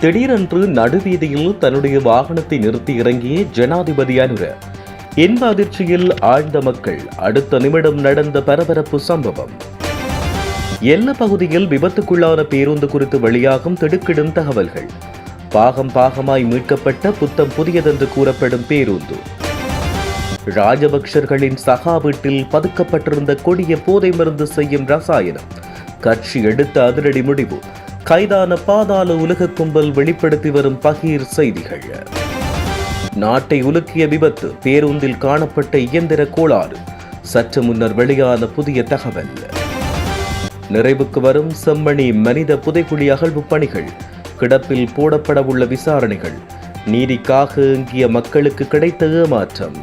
திடீரென்று நடுவீதியில் தன்னுடைய வாகனத்தை நிறுத்தி இறங்கிய ஜனாதிபதி அனுர இன்ப அதிர்ச்சியில் ஆழ்ந்த மக்கள் அடுத்த நிமிடம் நடந்த பரபரப்பு சம்பவம். எல்ல பகுதியில் விபத்துக்குள்ளான பேருந்து குறித்து வெளியாகும் திடுக்கிடும் தகவல்கள். பாகம் பாகமாய் மீட்கப்பட்ட புத்தம் புதியதென்று கூறப்படும் பேருந்து. ராஜபக்சர்களின் சகா வீட்டில் பதுக்கப்பட்டிருந்த கொடிய போதை மருந்து செய்யும் ரசாயனம். கட்சி எடுத்த அதிரடி முடிவு. கைதான பாதாள உலக கும்பல் வெளிப்படுத்தி வரும் பகீர் செய்திகள். நாட்டை உலுக்கிய விபத்து பேருந்தில் காணப்பட்ட இயந்திர கோளாறு சற்று முன்னர் வெளியான புதிய தகவல். நிறைவுக்கு வரும் செம்மணி மனித புதைக்குழி அகழ்வு பணிகள் கிடப்பில் போடப்படவுள்ள விசாரணைகள் நீதிக்காக ஏங்கிய மக்களுக்கு கிடைத்த ஏமாற்றம்.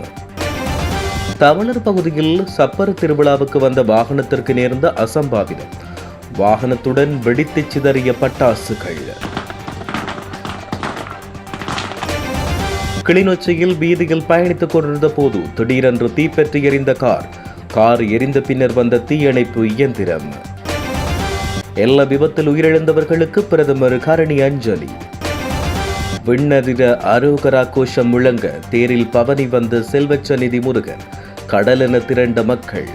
தமிழர் பகுதியில் சப்பர் திருவிழாவுக்கு வந்த வாகனத்திற்கு நேர்ந்த அசம்பாவிதம். வாகனத்துடன் வெடித்து சிதறிய பட்டாசுகள். கிளிநொச்சியில் வீதியில் பயணித்துக் கொண்டிருந்த போது திடீரென்று தீப்பற்றி எரிந்த கார். கார் எரிந்த பின்னர் வந்த தீயணைப்பு இயந்திரம். எல்லா விபத்தில் உயிரிழந்தவர்களுக்கு பிரதமர் கரணி அஞ்சலி. விண்ணதிர அரோகரா கோஷம் முழங்க தேரில் பவனி வந்த செல்வச்சநிதி முருகன் கடலென திரண்ட மக்கள்.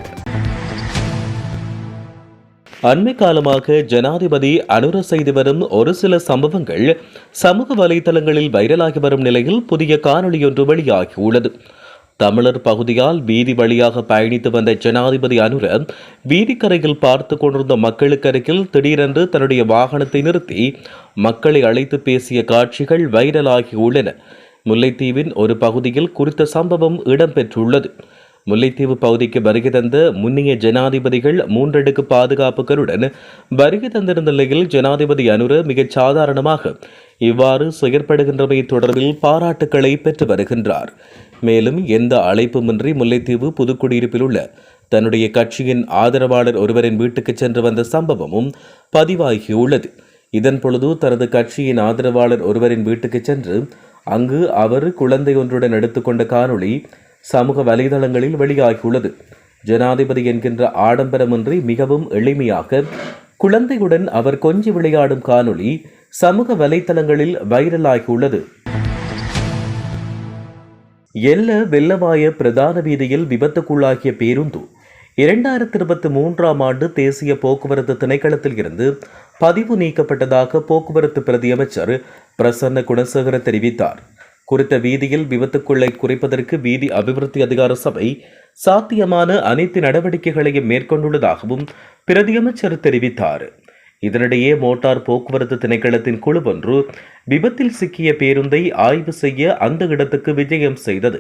அண்மை காலமாக ஜனாதிபதி அனுர செய்து வரும் ஒரு சில சம்பவங்கள் சமூக வலைதளங்களில் வைரலாகி வரும் நிலையில் புதிய காணொளியொன்று வெளியாகியுள்ளது தமிழர் பகுதியால் வீதி வழியாக பயணித்து வந்த ஜனாதிபதி அனுர வீதிக்கரையில் பார்த்து கொண்டிருந்த மக்களுக்கு அருகில் திடீரென்று தன்னுடைய வாகனத்தை நிறுத்தி மக்களை அழைத்து பேசிய காட்சிகள் வைரலாகியுள்ளன முல்லைத்தீவின் ஒரு பகுதியில் குறித்த சம்பவம் இடம்பெற்றுள்ளது. முல்லைத்தீவு பகுதிக்கு வருகை தந்த முன்னைய ஜனாதிபதிகள் மூன்றடுக்கு பாதுகாப்புகளுடன் வருகை தந்திருந்த நிலையில் ஜனாதிபதி அனுர மிகச் சாதாரணமாக இவ்வாறு செயற்படுகின்றமை தொடர்பில் பாராட்டுக்களை பெற்று வருகின்றார். மேலும் எந்த அழைப்புமின்றி முல்லைத்தீவு புதுக்குடியிருப்பில் உள்ள தன்னுடைய கட்சியின் ஆதரவாளர் ஒருவரின் வீட்டுக்கு சென்று வந்த சம்பவமும் பதிவாகியுள்ளது. இதன் பொழுது தனது கட்சியின் ஆதரவாளர் ஒருவரின் வீட்டுக்கு சென்று அங்கு அவர் குழந்தை ஒன்றுடன் எடுத்துக்கொண்ட காணொளி சமூக வலைதளங்களில் வெளியாகியுள்ளது. ஜனாதிபதி என்கின்ற ஆடம்பரமின்றி மிகவும் எளிமையாக குழந்தையுடன் அவர் கொஞ்சி விளையாடும் காணொளி சமூக வலைதளங்களில் வைரலாகியுள்ளது. எல்ல வெள்ளவாய பிரதான வீதியில் விபத்துக்குள்ளாகிய பேருந்து இரண்டாயிரத்தி இருபத்தி மூன்றாம் ஆண்டு தேசிய போக்குவரத்து திணைக்களத்தில் இருந்து பதிவு நீக்கப்பட்டதாக போக்குவரத்து பிரதியமைச்சர் பிரசன்ன குணசேகர தெரிவித்தார். குறித்த வீதியில் விபத்துக்குள்ளை குறைப்பதற்கு வீதி அபிவிருத்தி அதிகார சபை சாத்தியமான அனைத்து நடவடிக்கைகளையும் மேற்கொண்டுள்ளதாகவும் பிரதியமைச்சர் தெரிவித்தார். இதனிடையே மோட்டார் போக்குவரத்து திணைக்களத்தின் குழு ஒன்று விபத்தில் சிக்கிய பேருந்தை ஆய்வு செய்ய அந்த இடத்துக்கு விஜயம் செய்தது.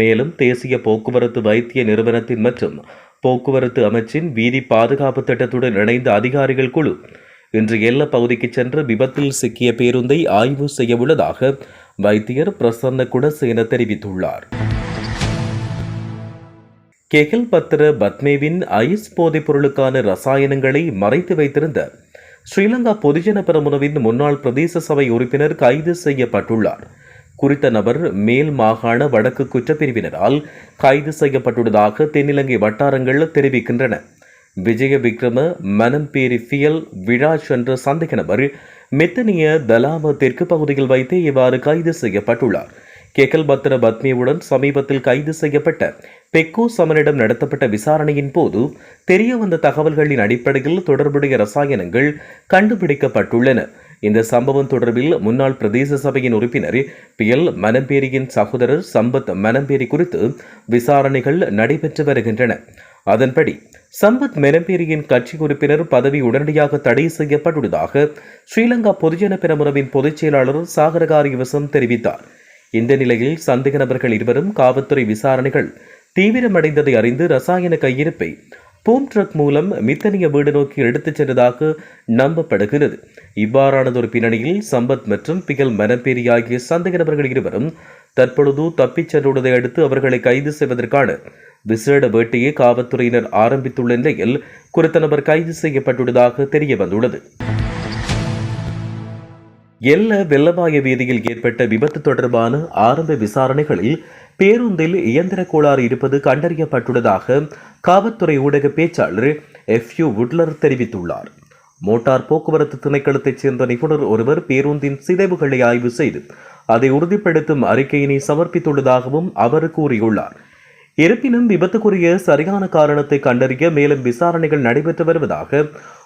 மேலும் தேசிய போக்குவரத்து வைத்திய நிறுவனத்தின் மற்றும் போக்குவரத்து அமைச்சின் வீதி பாதுகாப்பு திட்டத்துடன் இணைந்த அதிகாரிகள் குழு இன்று எல்ல பகுதிக்கு சென்று விபத்தில் சிக்கிய பேருந்தை ஆய்வு செய்ய உள்ளதாக வைத்தியர் பிரசன்ன குணசேன தெரிவித்துள்ளார். கெகில் பத்திர பத்மேவின் ஐஸ் போதைப் பொருளுக்கான ரசாயனங்களை மறைத்து வைத்திருந்த ஸ்ரீலங்கா பொதுஜன பெரமுனவின் முன்னாள் பிரதேச சபை உறுப்பினர் கைது செய்யப்பட்டுள்ளார். குறித்த நபர் மேல் மாகாண வடக்கு குற்றப்பிரிவினரால் கைது செய்யப்பட்டுள்ளதாக தென்னிலங்கை வட்டாரங்கள் தெரிவிக்கின்றன. விஜய விக்ரம மனம்பேரி ஃபியல் விழாஜ் என்ற சந்தேக நபர் மெத்தனிய தலாம தெற்கு பகுதியில் வைத்து இவ்வாறு கைது செய்யப்பட்டுள்ளார். கெகல் பத்ர பத்மியுடன் சமீபத்தில் கைது செய்யப்பட்ட பெக்கோ சமனிடம் நடத்தப்பட்ட விசாரணையின் போது தெரிய வந்த தகவல்களின் அடிப்படையில் தொடர்புடைய ரசாயனங்கள் கண்டுபிடிக்கப்பட்டுள்ளன. இந்த சம்பவம் தொடர்பில் முன்னாள் பிரதேச சபையின் உறுப்பினர் பி. எல். மனம்பேரியின் சகோதரர் சம்பத் மனம்பேரி குறித்து விசாரணைகள் நடைபெற்று வருகின்றன. அதன்படி சம்பத் மெனம்பேரியின் கட்சி உறுப்பினர் பதவி உடனடியாக தடை செய்யப்பட்டுள்ளதாக ஸ்ரீலங்கா பொதுஜன பெரமுனவின் பொதுச் செயலாளர் சாகரகாரியவசம் தெரிவித்தார். இந்த நிலையில் சந்தேக நபர்கள் இருவரும் காவல்துறை விசாரணைகள் தீவிரமடைந்ததை அறிந்து ரசாயன கையிருப்பை பூம் ட்ரக் மூலம் மித்தனிய வீடு நோக்கி எடுத்துச் சென்றதாக நம்பப்படுகிறது. இவ்வாறானதொரு பின்னணியில் சம்பத் மற்றும் பிகல் மனப்பேரி ஆகிய சந்தேக நபர்கள் இருவரும் தற்பொழுது தப்பிச் சென்றுள்ளதை அடுத்து அவர்களை கைது செய்வதற்கான விசேட வேட்டையை காவல்துறையினர் ஆரம்பித்துள்ள நிலையில் குறித்த நபர் கைது செய்யப்பட்டுள்ளதாக தெரிய வந்துள்ளது எல்ல வெள்ளவாய வீதியில் ஏற்பட்ட விபத்து தொடர்பான ஆரம்ப விசாரணைகளில் பேருந்தில் இயந்திர கோளாறு இருப்பது கண்டறியப்பட்டுள்ளதாக காவல்துறை ஊடக பேச்சாளர் எஃப் யூ உட்லர் தெரிவித்துள்ளார். மோட்டார் போக்குவரத்து திணைக்களத்தைச் சேர்ந்த நிபுணர் ஒருவர் பேருந்தின் சிதைவுகளை ஆய்வு செய்து அதை உறுதிப்படுத்தும் அறிக்கையினை சமர்ப்பித்துள்ளதாகவும் அவர் கூறியுள்ளார். இருப்பினும் விபத்துக்குரிய சரியான காரணத்தை கண்டறிய மேலும் விசாரணைகள் நடைபெற்று வருவதாக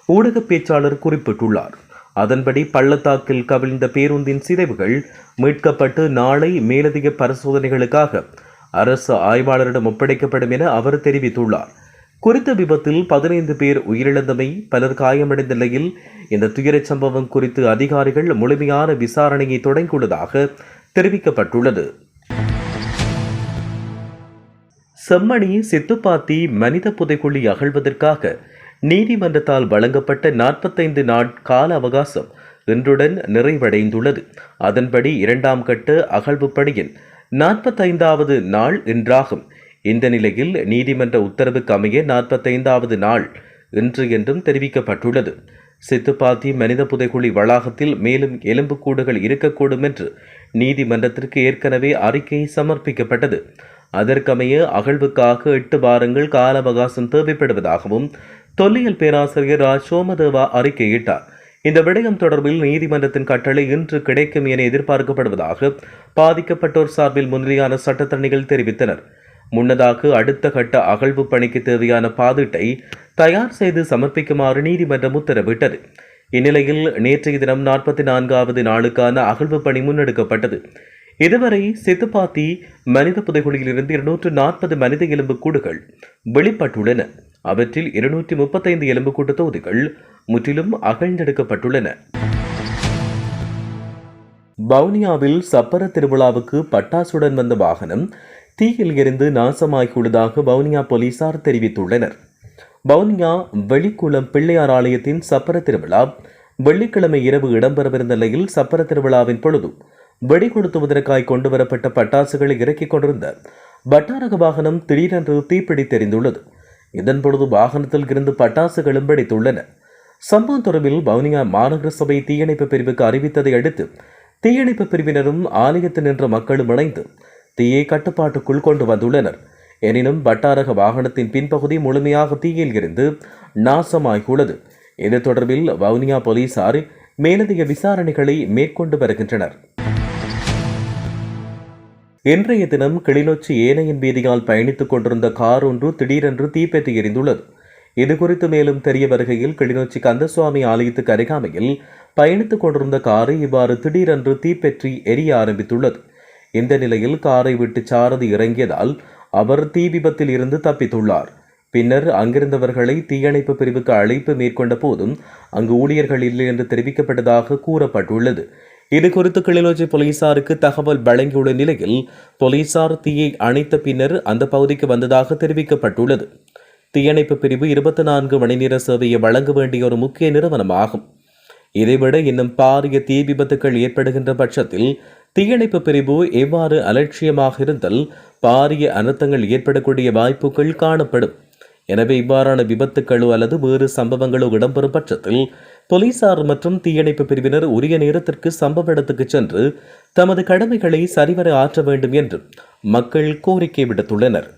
ஊடக பேச்சாளர் குறிப்பிட்டுள்ளார். அதன்படி பள்ளத்தாக்கில் கவிழ்ந்த பேருந்தின் சிதைவுகள் மீட்கப்பட்டு நாளை மேலதிக பரிசோதனைகளுக்காக அரசு ஆய்வாளரிடம் ஒப்படைக்கப்படும் என அவர் தெரிவித்துள்ளார். குறித்த விபத்தில் பதினைந்து பேர் உயிரிழந்தமை பலர் காயமடைந்த நிலையில் இந்த துயரச் சம்பவம் குறித்து அதிகாரிகள் முழுமையான விசாரணையை தொடங்கியுள்ளதாக தெரிவிக்கப்பட்டுள்ளது. செம்மணி சித்துப்பாத்தி மனித புதைக்குழி அகழ்வதற்காக நீதிமன்றத்தால் வழங்கப்பட்ட நாற்பத்தைந்து நாட் கால அவகாசம் இன்றுடன் நிறைவடைந்துள்ளது. அதன்படி இரண்டாம் கட்ட அகழ்வு பணியின் நாற்பத்தைந்தாவது நாள் இன்றாகும். இந்த நிலையில் நீதிமன்ற உத்தரவுக்கு அமைய நாற்பத்தைந்தாவது நாள் இன்று என்றும் தெரிவிக்கப்பட்டுள்ளது. சித்துப்பாத்தி மனித புதைக்குழி வளாகத்தில் மேலும் எலும்புக்கூடுகள் இருக்கக்கூடும் என்று நீதிமன்றத்திற்கு ஏற்கனவே அறிக்கை சமர்ப்பிக்கப்பட்டது. அதற்கமைய அகழ்வுக்காக எட்டு வாரங்கள் கால அவகாசம் தேவைப்படுவதாகவும் தொல்லியல் பேராசிரியர் ரா. சோமதேவா அறிக்கையிட்டார். இந்த விடயம் தொடர்பில் நீதிமன்றத்தின் கட்டளை இன்று கிடைக்கும் என எதிர்பார்க்கப்படுவதாக பாதிக்கப்பட்டோர் சார்பில் முன்னிலையான சட்டத்தரணிகள் தெரிவித்தனர். முன்னதாக அடுத்த கட்ட அகழ்வு பணிக்கு தேவையான பாதிட்டை தயார் செய்து சமர்ப்பிக்குமாறு நீதிமன்றம் உத்தரவிட்டது. இந்நிலையில் நேற்றைய தினம் நாற்பத்தி நான்காவது நாளுக்கான அகழ்வு பணி முன்னெடுக்கப்பட்டது. இதுவரை சித்துப்பாத்தி மனித புதைகுழியிலிருந்து இருநூற்று நாற்பது மனித எலும்பு கூடுகள் வெளிப்பட்டுள்ளன. அவற்றில் இருநூற்றி முப்பத்தைந்து எலும்புக்கூட்டு தொகுதிகள் முற்றிலும் அகழ்ந்தெடுக்கப்பட்டுள்ளன. வவுனியாவில் சப்பர திருவிழாவுக்கு பட்டாசுடன் வந்த வாகனம் தீயில் எரிந்து நாசமாகியுள்ளதாக வவுனியா போலீசார் தெரிவித்துள்ளனர். வவுனியா வெளிக்குளம் பிள்ளையார் ஆலயத்தின் சப்பர திருவிழா வெள்ளிக்கிழமை இரவு இடம்பெறவிருந்த நிலையில் சப்பர திருவிழாவின் பொழுது வெடி கொடுத்துவதற்காய் கொண்டு வரப்பட்ட பட்டாசுகளை இறக்கிக் கொண்டிருந்த பட்டாரக வாகனம் திடீரென்று தீப்பிடித்தெறிந்துள்ளது இதன் பொழுது வாகனத்தில் இருந்து பட்டாசுகளும் வெடித்துள்ளன. சம்பவம் தொடர்பில் வவுனியா மாநகர சபை தீயணைப்பு பிரிவுக்கு அறிவித்ததை அடுத்து தீயணைப்பு பிரிவினரும் ஆலயத்தில் நின்ற மக்களும் இணைந்து தீயை கட்டுப்பாட்டுக்குள் கொண்டு வந்துள்ளனர். எனினும் வட்டாரக வாகனத்தின் பின்பகுதி முழுமையாக தீயில் இருந்து நாசமாகியுள்ளது. இது தொடர்பில் வவுனியா போலீசார் மேலதிக விசாரணைகளை மேற்கொண்டு வருகின்றனர். இன்றைய தினம் கிளிநொச்சி ஏனையின் வீதியால் பயணித்துக் கொண்டிருந்த கார் ஒன்று திடீரென்று தீப்பெற்றி எரிந்துள்ளது. இதுகுறித்து மேலும் தெரிய வருகையில் கிளிநொச்சி கந்தசுவாமி ஆலயத்துக்கு அருகாமையில் பயணித்துக் கொண்டிருந்த காரை இவ்வாறு திடீரென்று தீப்பெற்றி எரிய ஆரம்பித்துள்ளது. இந்த நிலையில் காரை விட்டு சாரதி இறங்கியதால் அவர் தீ விபத்தில் இருந்து தப்பித்துள்ளார். பின்னர் அங்கிருந்தவர்களை தீயணைப்பு பிரிவுக்கு அழைப்பு மேற்கொண்ட போதும் அங்கு ஊழியர்கள் இல்லை என்று தெரிவிக்கப்பட்டதாக கூறப்பட்டுள்ளது. இது குறித்து கிளிநொச்சி போலீசாருக்கு தகவல் வழங்கியுள்ள நிலையில் போலீசார் தீயை அணைத்த பின்னர் அந்த பகுதிக்கு வந்ததாக தெரிவிக்கப்பட்டுள்ளது. தீயணைப்பு பிரிவு இருபத்தி நான்கு மணி நேர சேவையை வழங்க வேண்டிய ஒரு முக்கிய நிறுவனமாகும். இதைவிட இன்னும் பாரிய தீ விபத்துக்கள் ஏற்படுகின்ற பட்சத்தில் தீயணைப்பு பிரிவு எவ்வாறு அலட்சியமாக இருந்தால் பாரிய அனர்த்தங்கள் ஏற்படக்கூடிய வாய்ப்புகள் காணப்படும். எனவே இவ்வாறான விபத்துக்களோ அல்லது வேறு சம்பவங்களோ இடம்பெறும் பட்சத்தில் போலீசார் மற்றும் தீயணைப்பு பிரிவினர் உரிய நேரத்திற்கு சம்பவ இடத்துக்கு சென்று தமது கடமைகளை சரிவர ஆற்ற வேண்டும் என்று மக்கள் கோரிக்கை விடுத்துள்ளனர்.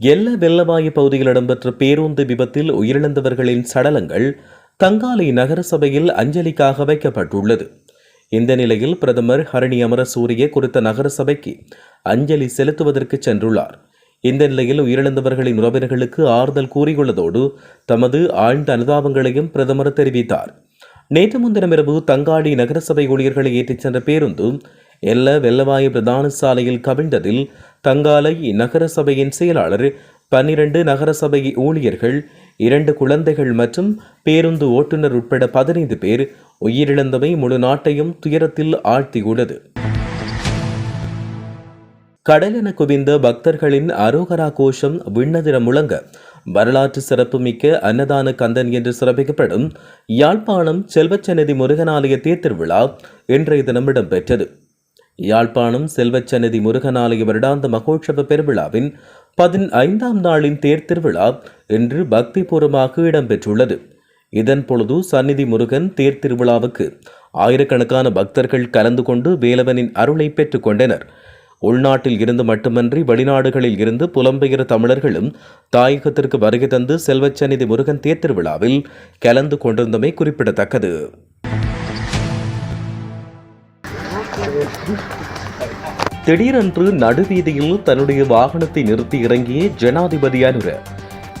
எல்ல வெள்ளவாயு பகுதியில் இடம்பெற்ற பேருந்து விபத்தில் உயிரிழந்தவர்களின் சடலங்கள் தங்காலை நகரசபையில் அஞ்சலிக்காக வைக்கப்பட்டுள்ளது. இந்த நிலையில் பிரதமர் ஹரணி அமரசூரிய குறித்த நகரசபைக்கு அஞ்சலி செலுத்துவதற்கு சென்றுள்ளார். இந்த நிலையில் உயிரிழந்தவர்களின் உறவினர்களுக்கு ஆறுதல் கூறியுள்ளதோடு தமது ஆழ்ந்த அனுதாபங்களையும் பிரதமர் தெரிவித்தார். நேற்று முன்தினமிரவு தங்காடி நகரசபை ஊழியர்களை ஏற்றிச் சென்ற பேருந்து எல்ல வெள்ளவாயு பிரதான சாலையில் கவிழ்ந்ததில் தங்காலை நகரசபையின் செயலாளர் பன்னிரண்டு நகரசபை ஊழியர்கள் இரண்டு குழந்தைகள் மற்றும் பேருந்து ஓட்டுநர் உட்பட பதினைந்து பேர் உயிரிழந்தவை முழு நாட்டையும் துயரத்தில் ஆழ்த்தியுள்ளது. கடலென குவிந்த பக்தர்களின் அரோகரா கோஷம் விண்ணதிர முழங்க. வரலாற்று சிறப்புமிக்க அன்னதான கந்தன் என்று சிறப்பிக்கப்படும் யாழ்ப்பாணம் செல்வச்சன்னதி முருகனாலய தேர்திருவிழா இன்றைய தினம் இடம்பெற்றது. யாழ்ப்பாணம் செல்வச்சன்னதி முருகனாலய வருடாந்த மகோற்சவ பெருவிழாவின் பதினைந்தாம் நாளின் தேர்திருவிழா இன்று பக்திபூர்வமாக இடம்பெற்றுள்ளது. இதன் பொழுது சந்நிதி முருகன் தேர்திருவிழாவுக்கு ஆயிரக்கணக்கான பக்தர்கள் கலந்து கொண்டு வேலவனின் அருளை பெற்றுக்கொண்டனர் கொண்டனர். உள்நாட்டில் இருந்து மட்டுமன்றி வெளிநாடுகளில் இருந்து புலம்பெயர் தமிழர்களும் தாயகத்திற்கு வருகை தந்து செல்வச்சநிதி முருகன் தேர்திருவிழாவில் கலந்து கொண்டிருந்தமை குறிப்பிடத்தக்கது. திடீரென்று நடுவீதியில் தன்னுடைய வாகனத்தை நிறுத்தி இறங்கிய ஜனாதிபதி அனுர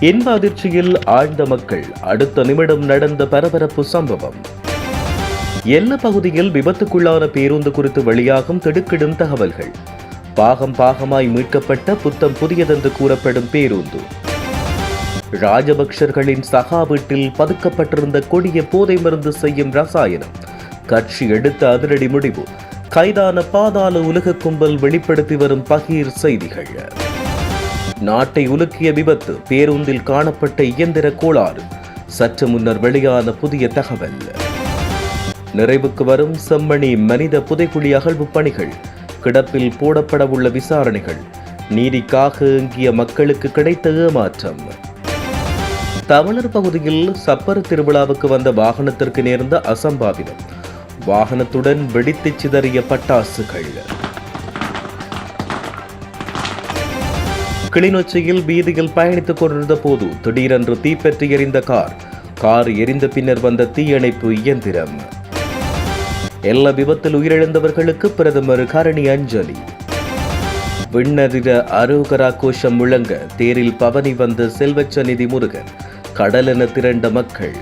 இன்ப அதிர்ச்சியில் ஆழ்ந்த மக்கள் அடுத்த நிமிடம் நடந்த பரபரப்பு சம்பவம். எல்ல பகுதியில் விபத்துக்குள்ளான பேருந்து குறித்து வெளியாகும் திடுக்கிடும் தகவல்கள். பாகம் பாகமாய் மீட்கப்பட்ட புத்தம் புதியதென்று கூறப்படும் பேருந்து. ராஜபக்சர்களின் சகா வீட்டில் பதுக்கப்பட்டிருந்த கொடிய போதை மருந்து செய்யும் ரசாயனம். கட்சி எடுத்த அதிரடி முடிவு. கைதான பாதாள உலக கும்பல் வெளிப்படுத்தி வரும் பகீர் செய்திகள். நாட்டை உலுக்கிய விபத்து பேருந்தில் காணப்பட்ட இயந்திர கோளாறு. சற்று முன்னர் வெளியான புதிய தகவல். நிறைவுக்கு வரும் செம்மணி மனித புதைக்குழி அகழ்வு பணிகள். கிடப்பில் போடப்படவுள்ள விசாரணைகள் நீதிக்காக இங்கிய மக்களுக்கு கிடைத்த ஏமாற்றம். தமிழர் பகுதியில் சப்பர திருவிழாவுக்கு வந்த வாகனத்திற்கு நேர்ந்த அசம்பாவிதம். வாகனத்துடன் வெடித்து சிதறிய பட்டாசுகள். கிளிநொச்சியில் வீதியில் பயணித்துக் கொண்டிருந்த போது திடீரென்று தீப்பற்றி எரிந்த கார். கார் எரிந்த பின்னர் வந்த தீயணைப்பு இயந்திரம். எல்லா விபத்தில் உயிரிழந்தவர்களுக்கு பிரதமர் கரணி அஞ்சலி. விண்ணதிர அரோகரா கோஷம் முழங்க தேரில் பவனி வந்த செல்வச்சநிதி முருகன் கடலென திரண்ட மக்கள்.